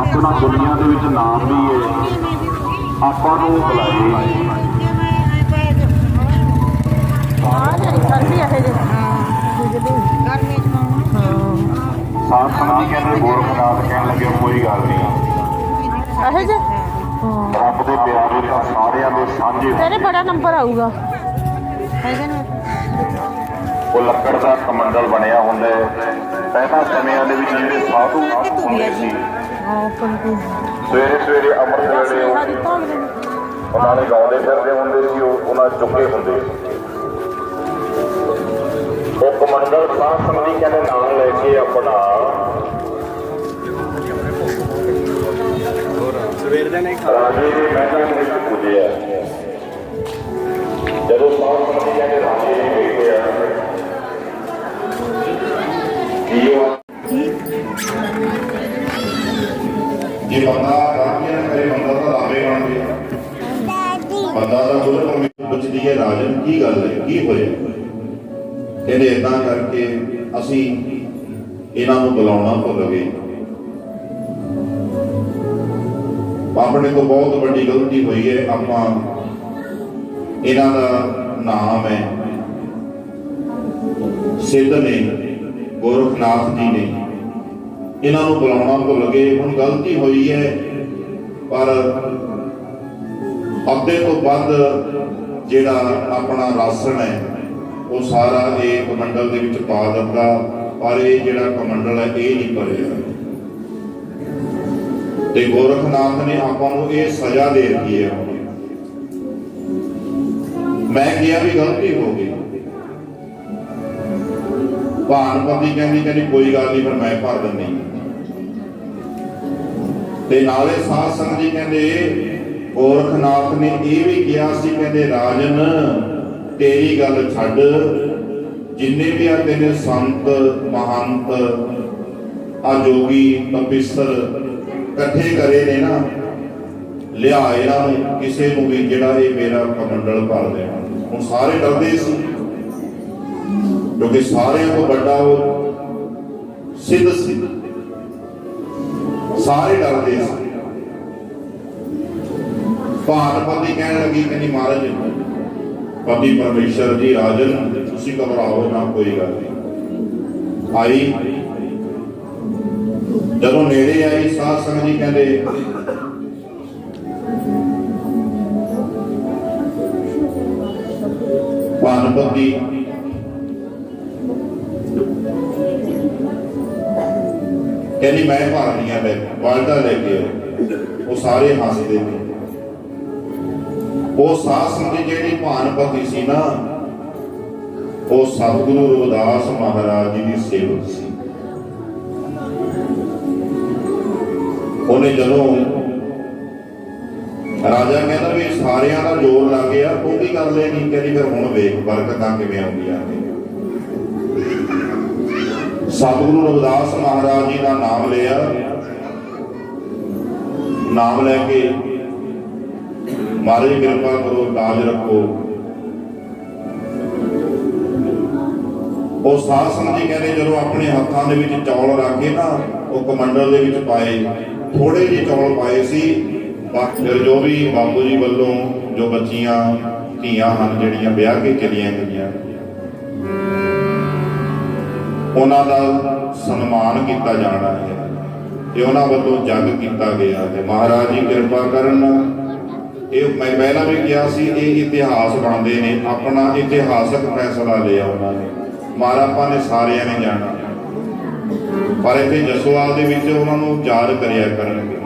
ਆਪਣਾ ਦੁਨੀਆ ਦੇ ਵਿੱਚ ਨਾਮ ਵੀ ਹੈ ਆਪਾਂ ਨੂੰ ਬੁਲਾਏ ਆ ਜਿਹੜੀ ਸਰਦੀ ਇਹ ਜੇ ਗਰਮੀ ਚ ਪਾਉਣਾ ਹਾਂ ਸਾਧ ਸੰਗਤ ਕਹਿੰਦੇ ਗੋਰਖਨਾਥ ਕਹਿਣ ਲੱਗੇ, ਕੋਈ ਗੱਲ ਨਹੀਂ ਇਹ ਜੇ ਹਾਂ ਰੱਬ ਦੇ ਪਿਆਰੇ ਤਾਂ ਸਾਰਿਆਂ ਦੇ ਸਾਂਝੇ ਤੇਰੇ ਬੜਾ ਨੰਬਰ ਆਊਗਾ ਹੈਗਾ ਨਾ ਉਹ ਲੱਕੜ ਦਾ ਕਮੰਡਲ ਬਣਿਆ ਹੁੰਦਾ ਹੈ ਪਹਿਲਾਂ ਸਮਿਆਂ ਦੇ ਵਿੱਚ ਜਿਹੜੇ ਸਾਧੂ ਹੁੰਦੇ ਸੀ ਹਾਂ ਪੰਕੂ ਸਵੇਰੇ ਸਵੇਰੇ ਅੰਮ੍ਰਿਤ ਵੇਲੇ ਉਹਨਾਂ ਨੇ। ਗਾਉਂਦੇ ਫਿਰਦੇ ਹੁੰਦੇ ਸੀ ਉਹ ਉਹਨਾਂ ਚੁੱਕੇ ਹੁੰਦੇ ਉਹ ਕਮੰਡਲ ਸਾਧ ਸੰਗਤ ਕਹਿੰਦੇ ਨਾਲ ਲੈ ਕੇ ਆਪਣਾ। ਸਵੇਰ ਦੇ ਨਹੀਂ ਰਾਜੇ ਦੇ ਮਹਿਲਾਂ ਦੇ ਵਿੱਚ ਪੁੱਜਿਆ ਜਦੋਂ ਸਾਧ ਸੰਗਤ ਕਹਿੰਦੇ ਰਾਜੇ ਨੇ ਵੇਖਿਆ ਕਿ ਉਹ ਜੇ ਬੰਦਾ ਰਾਜਿਆਂ ਕਰੇ ਬੰਦਾ ਤਾਂ ਰਾਵੇ ਬਣ ਗਿਆ। ਬੰਦਾ ਤਾਂ ਬੋਲੇ ਪਰ ਪੁੱਛਦੀ ਹੈ, ਰਾਜਨ, ਕੀ ਗੱਲ ਹੈ? ਕੀ ਹੋਇਆ? ਕਹਿੰਦੇ ਇਦਾਂ ਕਰਕੇ ਅਸੀਂ ਇਹਨਾਂ ਨੂੰ ਬੁਲਾਉਣਾ ਭੁੱਲ ਆਪਣੇ ਤੋਂ ਬਹੁਤ ਵੱਡੀ ਗਲਤੀ ਹੋਈ ਹੈ। ਆਪਾਂ ਇਹਨਾਂ ਦਾ ਨਾਮ ਹੈ ਸਿੱਧ ਨੇ, ਗੋਰਖਨਾਥ ਜੀ ਨੇ। ਇਹਨਾਂ ਨੂੰ ਬੁਲਾਉਣਾ ਭੁੱਲ ਗਏ ਹੁਣ ਗਲਤੀ ਹੋਈ ਹੈ। ਪਰ ਅੱਧੇ ਤੋਂ ਵੱਧ ਜਿਹੜਾ ਆਪਣਾ ਰਾਸ਼ਨ ਹੈ, ਉਹ ਸਾਰਾ ਇਹ ਕਮੰਡਲ ਦੇ ਵਿੱਚ ਪਾ ਦਿੱਤਾ, ਪਰ ਇਹ ਜਿਹੜਾ ਕਮੰਡਲ ਹੈ, ਇਹ ਨਹੀਂ ਭਰਿਆ। ਤੇ ਗੋਰਖਨਾਥ ਨੇ ਆਪਾਂ ਨੂੰ ਇਹ ਸਜ਼ਾ ਦੇ ਦਿੱਤੀ ਹੈ। ਮੈਂ ਕਿਹਾ ਵੀ ਗਲਤੀ ਹੋ ਗਈ। ਭਾਨਪਤੀ ਕਹਿੰਦੀ ਕਹਿੰਦੀ ਕੋਈ ਗੱਲ ਨਹੀਂ, ਫਿਰ ਮੈਂ ਭਰ ਦਿੰਦੀ। ਤੇ ਨਾਲੇ ਸਾਧ ਸੰਗਤ ਜੀ ਕਹਿੰਦੇ, ਗੋਰਖਨਾਥ ਨੇ ਇਹ ਵੀ ਕਿਹਾ ਸੀ, ਕਹਿੰਦੇ, ਰਾਜਨ, ਤੇਰੀ ਗੱਲ ਛੱਡ। ਜਿੰਨੇ ਵੀ ਆ ਤੇਰੇ ਸੰਤ, ਮਹੰਤ ਆ ਜੋਗੀ ਤਪਿਸਰ ਇਕੱਠੇ ਕਰੇ ਨੇ ਨਾ ਲਿਆ ਇਹਨਾਂ ਨੂੰ ਕਿਸੇ ਨੂੰ ਵੀ ਜਿਹੜਾ ਇਹ ਮੇਰਾ ਕਮੰਡਲ ਭਰ ਦੇਣਾ। ਹੁਣ ਸਾਰੇ ਡਰਦੇ ਸੀ। ਕਿਉਂਕਿ ਸਾਰਿਆਂ ਤੋਂ ਵੱਡਾ ਉਹ ਸਿੱਧ ਸੀ। ਸਾਰੇ ਡਰਦੇ ਸੀ ਭਾਰਤਪਤੀ ਕਹਿਣ ਲੱਗੀ ਕਹਿੰਦੀ, ਮਹਾਰਾਜ ਪਤੀ ਪਰਮੇਸ਼ਰ ਜੀ, ਰਾਜਨ, ਤੁਸੀਂ ਘਬਰਾਓ ਨਾ, ਕੋਈ ਗੱਲ ਨਹੀਂ। ਆਈ। ਜਦੋਂ ਨੇੜੇ ਆਈ, ਸਾਧ ਸੰਗਤ ਜੀ ਕਹਿੰਦੇ ਭਾਨਪਤੀ ਕਹਿੰਦੀ, ਮੈਂ ਭਾਰਨੀਆਂ ਲੈ ਬਾਲਟਾ ਲੈ ਕੇ ਉਹ ਸਾਰੇ ਹੱਸਦੇ ਨੇ। ਉਹ ਸਾਧ ਸੰਗਤ ਜਿਹੜੀ ਭਾਨਪਤੀ ਸੀ ਨਾ, ਉਹ ਸਤਿਗੁਰੂ ਰਵਿਦਾਸ ਮਹਾਰਾਜ ਜੀ ਦੀ ਸੇਵਕ ਸੀ। ਉਹਨੇ ਜਦੋਂ ਰਾਜਾ ਕਹਿੰਦਾ ਵੀ ਸਾਰਿਆਂ ਦਾ ਜੋਰ ਲੱਗ ਗਿਆ ਤੂੰ ਵੀ ਕਰ ਲੈਣੀ ਕਹਿੰਦੀ ਫਿਰ ਹੁਣ ਵੇਖ ਬਰਕਤਾਂ ਕਿਵੇਂ ਆਉਂਦੀਆਂ ਨੇ। ਸਤਿਗੁਰੂ ਰਵਿਦਾਸ ਮਹਾਰਾਜ ਜੀ ਦਾ ਨਾਮ ਲਿਆ। ਨਾਮ ਲੈ ਕੇ ਮਾਰੇ ਕਿਰਪਾ ਕਰੋ ਲਾਜ ਰੱਖੋ। ਉਹ ਸਾਧ ਸੰਗਤ ਜੀ ਕਹਿੰਦੇ ਜਦੋਂ ਆਪਣੇ ਹੱਥਾਂ ਦੇ ਵਿੱਚ ਚੌਲ ਰੱਖ ਕੇ ਨਾ, ਉਹ ਕਮੰਡਲ ਦੇ ਵਿੱਚ ਪਾਏ। ਥੋੜੇ ਜਿਹੇ ਚੌਲ ਪਾਏ ਸੀ। ਬਾਕੀ ਜੋ ਵੀ ਬਾਪੂ ਜੀ ਵੱਲੋਂ ਜੋ ਬੱਚੀਆਂ, ਧੀਆਂ ਹਨ, ਜਿਹੜੀਆਂ ਵਿਆਹ ਕੇ ਚਲੀਆਂ ਗਈਆਂ। ਉਹਨਾਂ ਦਾ ਸਨਮਾਨ ਕੀਤਾ ਜਾਣਾ ਹੈ ਤੇ ਉਹਨਾਂ ਵੱਲੋਂ ਜੱਗ ਕੀਤਾ ਗਿਆ ਹੈ ਮਹਾਰਾਜ ਜੀ ਕਿਰਪਾ ਕਰਨ ਇਹ ਮੈਂ ਪਹਿਲਾਂ ਵੀ ਕਿਹਾ ਸੀ, ਇਹ ਇਤਿਹਾਸ ਬਣਦੇ ਨੇ, ਆਪਣਾ ਇਤਿਹਾਸਕ ਫੈਸਲਾ ਲਿਆ ਉਹਨਾਂ ਨੇ। ਮਹਾਰਾਪਾ ਨੇ ਸਾਰਿਆਂ ਨੇ ਜਾਣਾ। ਪਰ ਇੱਥੇ ਜਸਵਾਲ ਦੇ ਵਿੱਚ ਉਹਨਾਂ ਨੂੰ ਯਾਦ ਕਰਿਆ ਕਰਨਗੇ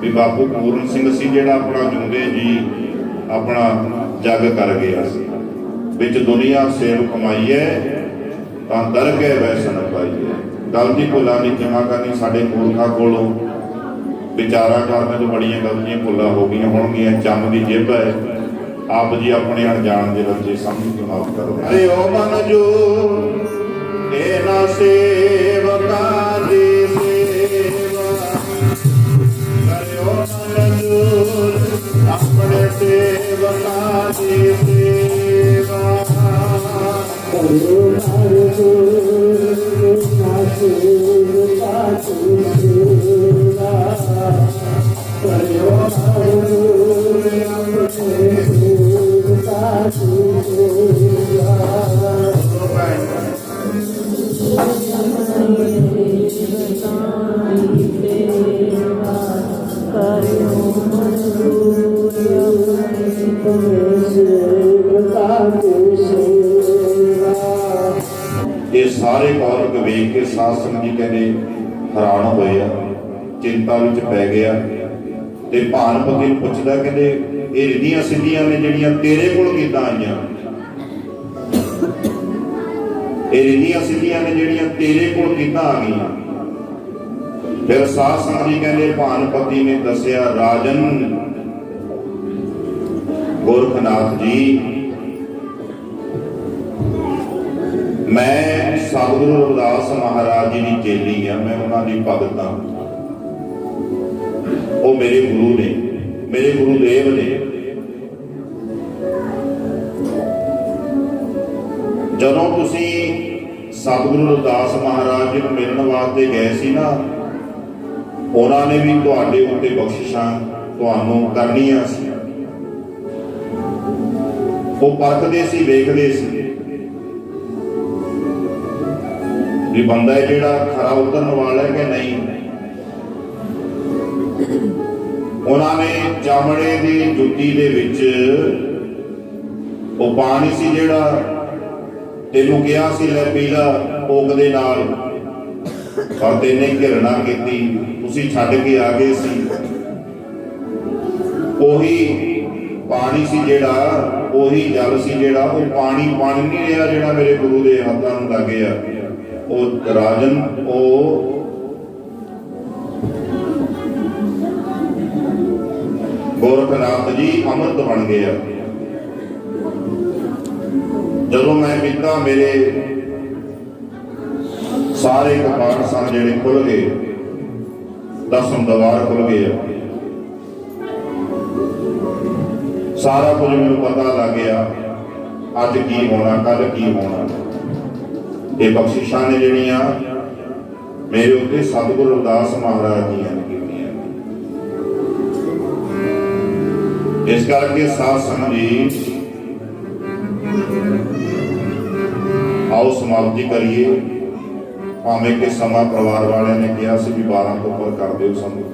ਵੀ ਬਾਪੂ ਪੂਰਨ ਸਿੰਘ ਸੀ ਜਿਹੜਾ ਆਪਣਾ ਜੁੰਦੇ ਜੀ ਆਪਣਾ ਜੱਗ ਕਰ ਗਿਆ ਸੀ। ਵਿੱਚ ਦੁਨੀਆ ਸੇਵ ਹੈ ਤਾਂ ਦਰ ਕੇ ਵੈਸਨ ਪਾਈਏ ਗਲਤੀ ਭੁੱਲਾਂ ਦੀ ਜਮਾ ਕਰਨੀ ਸਾਡੇ ਮੂਰਖਾਂ ਕੋਲੋਂ। ਵਿਚਾਰਾ ਕਰਨ ਤੋਂ ਬੜੀਆਂ ਗਲਤੀਆਂ ਭੁੱਲਾਂ ਹੋ ਗਈਆਂ ਹੋਣਗੀਆਂ ਚੰਮ ਦੀ ਜਿੱਬ ਹੈ। ਆਪ ਜੀ ਆਪਣੇ ਅਣਜਾਣ ਦੇ ਬੱਚੇ ਸਮਝ ਕੇ ਮਾਫ ਕਰੋ। ਅਰੇ ਓ ਮਨ ਜੋ ਇਹਨਾਂ ਸੇਵਕਾਂ ਇਹ ਸਾਰੇ ਕੌਰਕ ਵੇਖ ਕੇ ਸਾਧ ਸੰਗਤ ਜੀ ਕਹਿੰਦੇ ਹੈਰਾਨ ਹੋਏ ਆ, ਚਿੰਤਾ ਵਿੱਚ ਪੈ ਗਿਆ ਤੇ ਭਾਨਪਤੀ ਨੂੰ ਪੁੱਛਦਾ ਕਹਿੰਦੇ, ਇਹ ਰਿਧੀਆਂ ਸਿੱਧੀਆਂ ਨੇ ਜਿਹੜੀਆਂ ਤੇਰੇ ਕੋਲ ਕਿੱਦਾਂ ਆਈਆਂ? ਇੰਨੀਆਂ ਸਿੱਧੀਆਂ ਨੇ ਜਿਹੜੀਆਂ ਤੇਰੇ ਕੋਲ ਕਿੱਦਾਂ ਆ ਗਈਆਂ? ਫਿਰ ਸਾਧ ਸੰਗਤ ਜੀ ਕਹਿੰਦੇ, ਭਾਨਪਤੀ ਨੇ ਦੱਸਿਆ, ਰਾਜਨ, ਗੋਰਖਨਾਥ ਜੀ, ਮੈਂ ਸਤਿਗੁਰੂ ਰਵਿਦਾਸ ਮਹਾਰਾਜ ਜੀ ਦੀ ਚੇਲੀ ਆ, ਮੈਂ ਉਹਨਾਂ ਦੀ ਭਗਤ ਹਾਂ। ਉਹ ਮੇਰੇ ਗੁਰੂ ਨੇ, ਮੇਰੇ ਗੁਰੂ ਦੇਵ ਨੇ। ਜਦੋਂ ਤੁਸੀਂ ਸਤਿਗੁਰੂ ਰਵਿਦਾਸ ਮਹਾਰਾਜ ਜੀ ਨੂੰ ਮਿਲਣ ਵਾਸਤੇ ਗਏ ਸੀ ਨਾ, ਉਹਨਾਂ ਨੇ ਵੀ ਤੁਹਾਡੇ ਉੱਤੇ ਬਖਸ਼ਿਸ਼ਾਂ ਤੁਹਾਨੂੰ ਕਰਨੀਆਂ ਸੀ। ਉਹ ਪਰਖਦੇ ਸੀ, ਵੇਖਦੇ ਸੀ। ਵੀ ਬੰਦਾ ਹੈ ਜਿਹੜਾ ਖਰਾ ਉਤਰਨ ਵਾਲਾ ਹੈ ਕਿ ਨਹੀਂ? ਉਹਨਾਂ ਨੇ ਚਮੜੇ ਦੀ ਜੁੱਤੀ ਦੇ ਵਿੱਚ ਉਹ ਪਾਣੀ ਸੀ ਜਿਹੜਾ ਤੈਨੂੰ ਕਿਹਾ ਸੀ, ਲੈ ਪੀ ਲਾ ਕੋਕ ਦੇ ਨਾਲ। ਪਰ ਤੈਨੇ ਘਿਰਣਾ ਕੀਤੀ, ਤੁਸੀਂ ਛੱਡ ਕੇ ਆ ਗਏ ਸੀ। ਉਹੀ ਪਾਣੀ ਸੀ ਜਿਹੜਾ, ਉਹੀ ਜਲ ਸੀ ਜਿਹੜਾ, ਉਹ ਪਾਣੀ ਪਾਣੀ ਨਹੀਂ ਰਿਹਾ ਜਿਹੜਾ ਮੇਰੇ ਗੁਰੂ ਦੇ ਹੱਥਾਂ ਨੂੰ ਲੱਗਿਆ ਉਹ ਰਾਜਨ, ਉਹ ਗੋਰਖਨਾਥ ਜੀ ਅੰਮ੍ਰਿਤ ਬਣ ਗਏ ਆ। ਜਦੋਂ ਮੈਂ ਪੀਤਾ ਮੇਰੇ ਸਾਰੇ ਕਪਾਟ ਸਨ ਜਿਹੜੇ ਖੁੱਲ ਗਏ, ਦਸਮ ਦਵਾਰ ਖੁੱਲ ਗਏ ਸਾਰਾ ਕੁਝ ਮੈਨੂੰ ਪਤਾ ਲੱਗ ਗਿਆ, ਅੱਜ ਕੀ ਹੋਣਾ ਕੱਲ ਕੀ ਹੋਣਾ। ਇਹ ਬਖਸ਼ਿਸ਼ਾਂ ਨੇ ਜਿਹੜੀਆਂ ਮੇਰੇ ਉੱਤੇ ਸਤਿਗੁਰੂ ਅਰਦਾਸ ਮਹਾਰਾਜ ਜੀ ਨੇ ਕੀਤੀਆਂ। ਇਸ ਕਰਕੇ ਸਾਧ ਸੰਗਤ ਜੀ ਆਓ ਸਮਾਪਤੀ ਕਰੀਏ ਭਾਵੇਂ ਕਿ ਸਮਾਂ ਪਰਿਵਾਰ ਵਾਲਿਆਂ ਨੇ ਕਿਹਾ ਸੀ ਵੀ 12 ਤੋਂ ਉੱਪਰ ਕਰ ਦਿਓ ਸਾਨੂੰ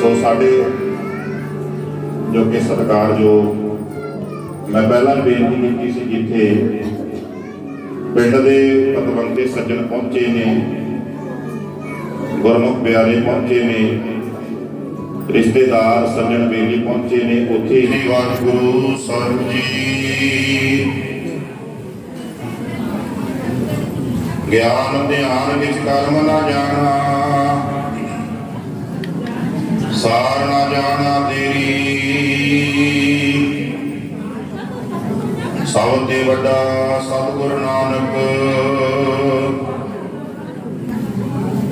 ਸੋ ਸਾਡੇ ਜੋ ਕਿ ਸਤਿਕਾਰ ਜੋ ਮੈਂ ਪਹਿਲਾਂ ਵੀ ਬੇਨਤੀ ਕੀਤੀ ਸੀ ਜਿੱਥੇ ਪਿੰਡ ਦੇ ਪਤਵੰਤੇ ਸੱਜਣ ਪਹੁੰਚੇ ਨੇ। ਗੁਰਮੁਖ ਪਿਆਰੇ ਪਹੁੰਚੇ ਨੇ। ਰਿਸ਼ਤੇਦਾਰ ਸੱਜਣ ਬੇਲੀ ਪਹੁੰਚੇ ਨੇ। ਉੱਥੇ ਹੀ ਵਾਹਿਗੁਰੂ ਸਾਹਿਬ ਜੀ। ਗਿਆਨ ਧਿਆਨ ਵਿੱਚ ਕਰਮ ਨਾ ਜਾਣਾ, ਸਾਰ ਨਾ ਜਾਣਾ ਤੇਰੀ। ਸਭ ਤੇ ਵੱਡਾ ਸਤਿਗੁਰ ਨਾਨਕ।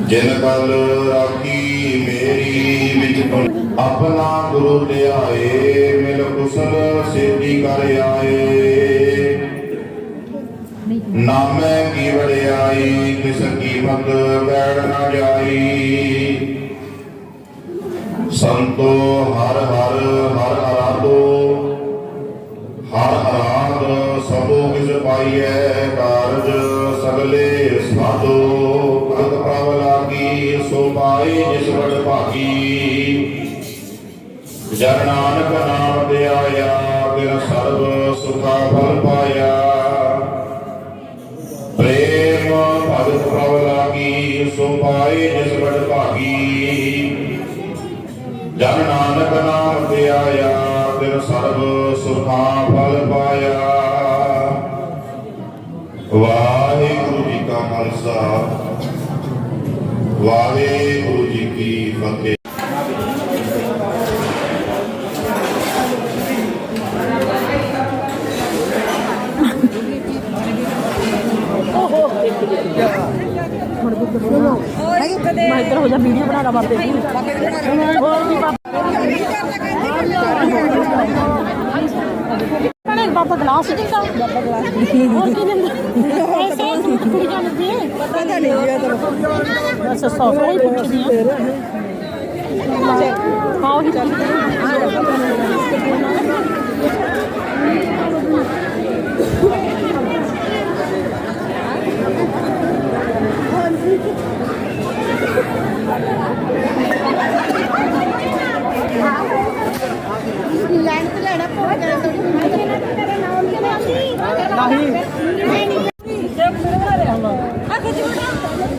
ਜਿਨ ਕਲ ਰਾਖੀ ਮੇਰੀ ਵਿੱਚ ਆਪਣਾ ਗੁਰੂ ਧਿਆਏ, ਮਿਲ ਕੁਸਲ ਸੇਤੀ ਕਰ ਆਏ। ਨਾਮੈ ਕੀ ਵਡਿਆਈ ਕਿਸ ਕੀਮਤ ਬੈੜ ਨਾ ਜਾਈ। ਸੰਤੋ ਹਰ ਹਰ ਹਰ ਪਾਈਐ ਕਾਰਜ ਸਗਲੇ ਸਾਧੋ ਕਤ ਪ੍ਰਭ ਲਾਗੀ, ਸੋ ਪਾਈ ਜਿਸ ਵਡ ਭਾਗੀ। ਜਨ ਨਾਨਕ ਨਾਮ ਧਿਆਇਆ ਬਿਨ ਸਰਬ ਸੁਖਾ ਫਲ ਪਾਇਆ। ਪ੍ਰੇਮ ਭਗਤ ਪ੍ਰਭ ਲਾਗੀ, ਸੋ ਪਾਈ ਜਿਸ ਵਡ ਭਾਗੀ। ਜਨ ਨਾਨਕ ਨਾਮ ਧਿਆਇਆ ਬਿਨ ਸਰਬ ਸੁਖਾਂ ਫਲ ਵਾਹਿਗੁਰੂ ਜੀ ਕਾ ਖਾਲਸਾ ਵਾਹਿਗੁਰੂ ਜੀ ਕੀ ਫਤਿਹ ਮੈਂ ਇੱਧਰ ਹੋ ਜਾ ਵੀਡੀਓ ਬਣਾ ਲਾ ਬਾਬਾ ਗਲਾਸ ਦਿੰਦਾ ਬਾਬਾ ਗਲਾਸ ਹੋਰ ਕੀ ਦਿੰਦਾ? ਐਸੇ ਕੁੜੀ ਜਾਂਦੀ ਹੈ। ਪਤਾ ਨਹੀਂ ਇਹ ਤਾਂ ਬਸ ਸੌ ਸੌ ਹੀ ਪੁੱਛਦੀ ਆ ਹਾਂ ਉਹੀ ਚੱਲ।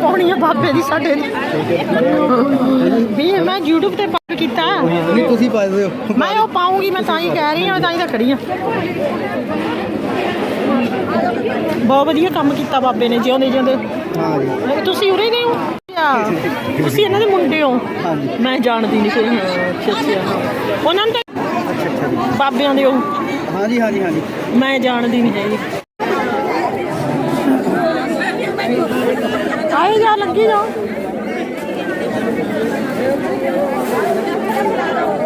ਪਾਉਣੀ ਆ ਬਾਬੇ ਦੀ ਸਾਡੇ ਦੀ ਵੀ ਮੈਂ YouTube ਤੇ ਕੀਤਾ। ਨਹੀਂ ਤੁਸੀਂ ਪਾ ਦਿਓ। ਮੈਂ ਉਹ ਪਾਉਂਗੀ ਮੈਂ ਤਾਂ ਹੀ ਕਹਿ ਰਹੀ ਹਾਂ ਤਾਂ ਹੀ ਤਾਂ ਖੜੀ ਹਾਂ। ਬਹੁਤ ਵਧੀਆ ਕੰਮ ਕੀਤਾ ਬਾਬੇ ਨੇ ਜਿਉਂਦੇ ਜਿਉਂਦੇ। ਹਾਂ ਜੀ ਤੁਸੀਂ ਉਰੇ ਗਏ ਹੋ? ਤੁਸੀਂ ਇਹਨਾਂ ਦੇ ਮੁੰਡੇ ਹੋ? ਹਾਂਜੀ। ਮੈਂ ਜਾਣਦੀ ਨਹੀਂ ਅੱਛਾ ਉਹਨਾਂ ਨੂੰ ਤਾਂ ਬਾਬਿਆਂ ਦੇ ਉਹ ਹਾਂ ਜੀ ਹਾਂ। ਜੀ ਹਾਂ ਜੀ ਮੈਂ ਜਾਣਦੀ ਨਹੀਂ ਹੈਗੀ। ਆਏ ਜਾ ਲੱਗੀ ਜਾ